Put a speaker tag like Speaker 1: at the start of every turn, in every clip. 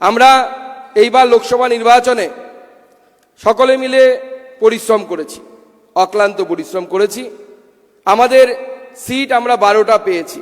Speaker 1: আমরা এইবার লোকসভা নির্বাচনে সকলে মিলে পরিশ্রম করেছি, অক্লান্ত পরিশ্রম করেছি। আমাদের সিট আমরা বারোটা পেয়েছি।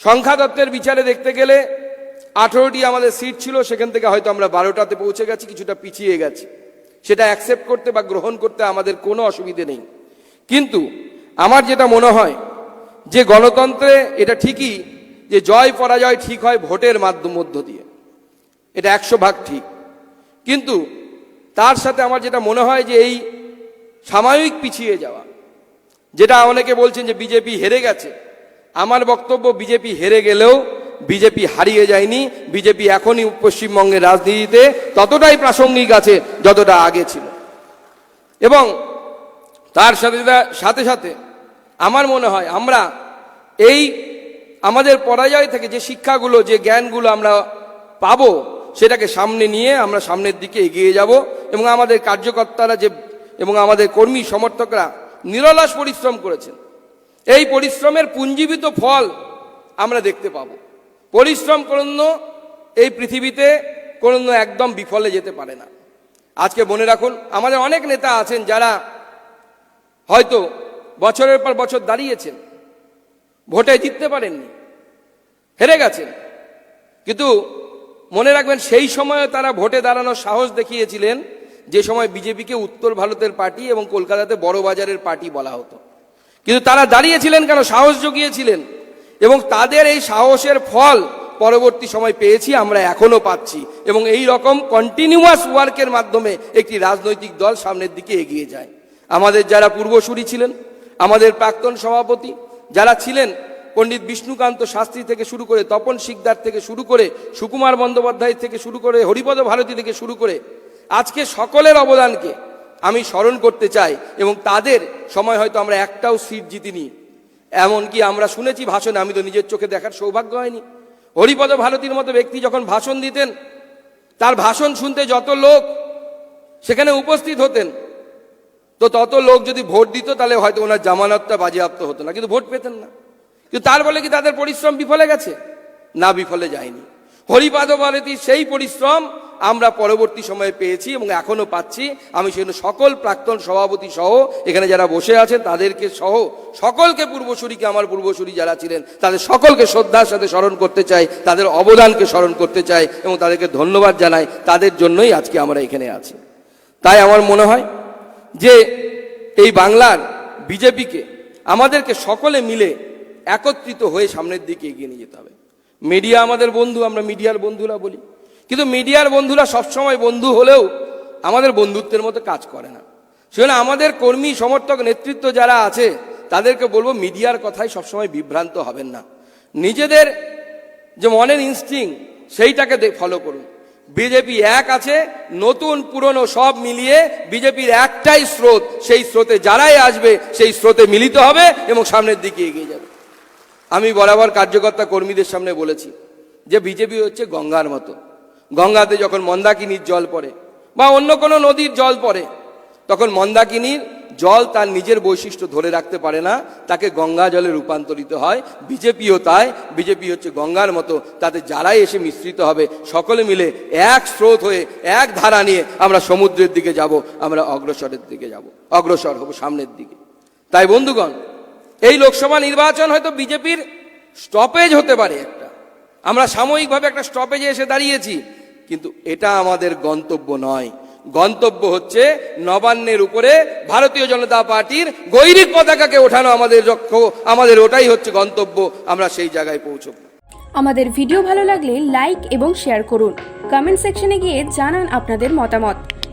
Speaker 1: সংখ্যা তত্ত্বের বিচারে দেখতে গেলে আঠেরোটি আমাদের সিট ছিল, সেখান থেকে হয়তো আমরা বারোটাতে পৌঁছে গেছি, কিছুটা পিছিয়ে গেছি। সেটা অ্যাকসেপ্ট করতে বা গ্রহণ করতে আমাদের কোনো অসুবিধে নেই। কিন্তু আমার যেটা মনে হয়, যে গণতন্ত্রে এটা ঠিকই, যে জয় পরাজয় ঠিক হয় ভোটের মাধ্যম মধ্য দিয়ে। এটা একশো ভাগ ঠিক। কিন্তু তার সাথে আমার যেটা মনে হয় যে এই সাময়িক পিছিয়ে যাওয়া, যেটা অনেকে বলছেন যে বিজেপি হেরে গেছে, আমার বক্তব্য বিজেপি হেরে গেলেও বিজেপি হারিয়ে যায়নি, বিজেপি এখনই পশ্চিমবঙ্গের রাজনীতিতে ততটাই প্রাসঙ্গিক আছে যতটা আগে ছিল। এবং তার সাথে সাথে সাথে আমার মনে হয় আমরা এই আমাদের পরাজয় থেকে যে শিক্ষাগুলো, যে জ্ঞানগুলো আমরা পাবো সেটাকে সামনে নিয়ে আমরা সামনের দিকে এগিয়ে যাব এবং আমাদের কার্যকর্তারা যে এবং আমাদের কর্মী সমর্থকরা নিরলাস পরিশ্রম করেছেন। এই পরিশ্রমের পুঞ্জীবিত ফল আমরা দেখতে পাব। পরিশ্রম কোনো এই পৃথিবীতে কোনো একদম বিফলে যেতে পারে না। আজকে মনে রাখুন, আমাদের অনেক নেতা আছেন যারা হয়তো বছরের পর বছর দাঁড়িয়েছেন, ভোটে জিততে পারেননি, হেরে গেছেন। কিন্তু মনে রাখবেন, সেই সময়ে তারা ভোটে দাঁড়ানোর সাহস দেখিয়েছিলেন যে সময় বিজেপিকে উত্তর ভারতের পার্টি এবং কলকাতাতে বড় বাজারের পার্টি বলা হতো। কিন্তু তারা দাঁড়িয়েছিলেন কেন? সাহস জুগিয়েছিলেন। এবং তাদের এই সাহসের ফল পরবর্তী সময় পেয়েছি, আমরা এখনও পাচ্ছি। এবং এই রকম কন্টিনিউয়াস ওয়ার্কের মাধ্যমে একটি রাজনৈতিক দল সামনের দিকে এগিয়ে যায়। আমাদের যারা পূর্বসূরি ছিলেন, আমাদের প্রাক্তন সভাপতি যারা ছিলেন পণ্ডিত বিষ্ণুকান্ত শাস্ত্রী থেকে শুরু করে তপন শিকদার থেকে শুরু করে সুকুমার বন্দ্যোপাধ্যায় থেকে শুরু করে হরিপদ ভারতী থেকে শুরু করে আজকে সকলের অবদানকে আমি স্মরণ করতে চাই এবং তাদের সময় হয়তো আমরা একটাও সিট জিতিনি। এমনকি আমরা শুনেছি ভাষণে, আমি তো নিজের চোখে দেখার সৌভাগ্য হয়নি। হরিপদ ভারতীর মতো ব্যক্তি যখন ভাষণ দিতেন, তার ভাষণ শুনতে যত লোক সেখানে উপস্থিত হতেন, তো তত লোক যদি ভোট দিত, তাহলে হয়তো ওনার জামানতটা বাজেয়াপ্ত হতো না, কিন্তু ভোট পেতেন না। কিন্তু তার বলে কি তাদের পরিশ্রম বিফলে গেছে? না, বিফলে যায়নি। হরিপাদ ভারতীর সেই পরিশ্রম আমরা পরবর্তী সময়ে পেয়েছি এবং এখনও পাচ্ছি। আমি সেজন্য সকল প্রাক্তন সভাপতি সহ এখানে যারা বসে আছেন, তাদেরকে সহ সকলকে পূর্বসূরিকে, আমার পূর্বসূরি যারা ছিলেন, তাদের সকলকে শ্রদ্ধার সাথে স্মরণ করতে চাই, তাদের অবদানকে স্মরণ করতে চাই এবং তাদেরকে ধন্যবাদ জানাই। তাদের জন্যই আজকে আমরা এখানে আছি। তাই আমার মনে হয় যে এই বাংলার বিজেপিকে আমাদেরকে সকলে মিলে একত্রিত হয়ে সামনের দিকে এগিয়ে নিয়ে যেতে হবে। মিডিয়া আমাদের বন্ধু, আমরা মিডিয়ার বন্ধুরা বলি। কিন্তু মিডিয়ার বন্ধুরা সবসময় বন্ধু হলেও আমাদের বন্ধুত্বের মতো কাজ করে না। সেজন্য আমাদের কর্মী, সমর্থক, নেতৃত্ব যারা আছে, তাদেরকে বলব মিডিয়ার কথাই সবসময় বিভ্রান্ত হবেন না। নিজেদের যে মনের ইনস্টিং সেইটাকে ফলো করুন। বিজেপি এক আছে, নতুন, পুরনো সব মিলিয়ে বিজেপির একটাই স্রোত, সেই স্রোতে যারাই আসবে, সেই স্রোতে মিলিত হবে এবং সামনের দিকে এগিয়ে যাবে। আমি বরাবর কার্যকর্তা কর্মীদের সামনে বলেছি যে বিজেপি হচ্ছে গঙ্গার মতো। গঙ্গাতে যখন মন্দাকিনীর জল পড়ে বা অন্য কোনো নদীর জল পড়ে, তখন মন্দাকিনীর জল তার নিজের বৈশিষ্ট্য ধরে রাখতে পারে না, তাকে গঙ্গা জলে রূপান্তরিত হয়। বিজেপিও তাই, বিজেপি হচ্ছে গঙ্গার মতো, তাতে যারাই এসে মিশ্রিত হবে, সকলে মিলে এক স্রোত হয়ে, এক ধারা নিয়ে আমরা সমুদ্রের দিকে যাব, আমরা অগ্রসরের দিকে যাব, অগ্রসর হব সামনের দিকে। তাই বন্ধুগণ এই লোকসভা নির্বাচন হয়তো বিজেপির স্টপেজ হতে পারে একটা। আমরা সাময়িকভাবে একটা স্টপেজে এসে দাঁড়িয়েছি, কিন্তু এটা আমাদের গন্তব্য নয়। গন্তব্য হচ্ছে নবান্নের উপরে ভারতীয় জনতা পার্টির গৈরিক পতাকাকে ওঠানো আমাদের লক্ষ্য, আমাদের ওটাই হচ্ছে গন্তব্য, আমরা সেই জায়গায় পৌঁছব।
Speaker 2: আমাদের ভিডিও ভালো লাগলে লাইক এবং শেয়ার করুন। কমেন্ট সেকশনে গিয়ে জানান আপনাদের মতামত।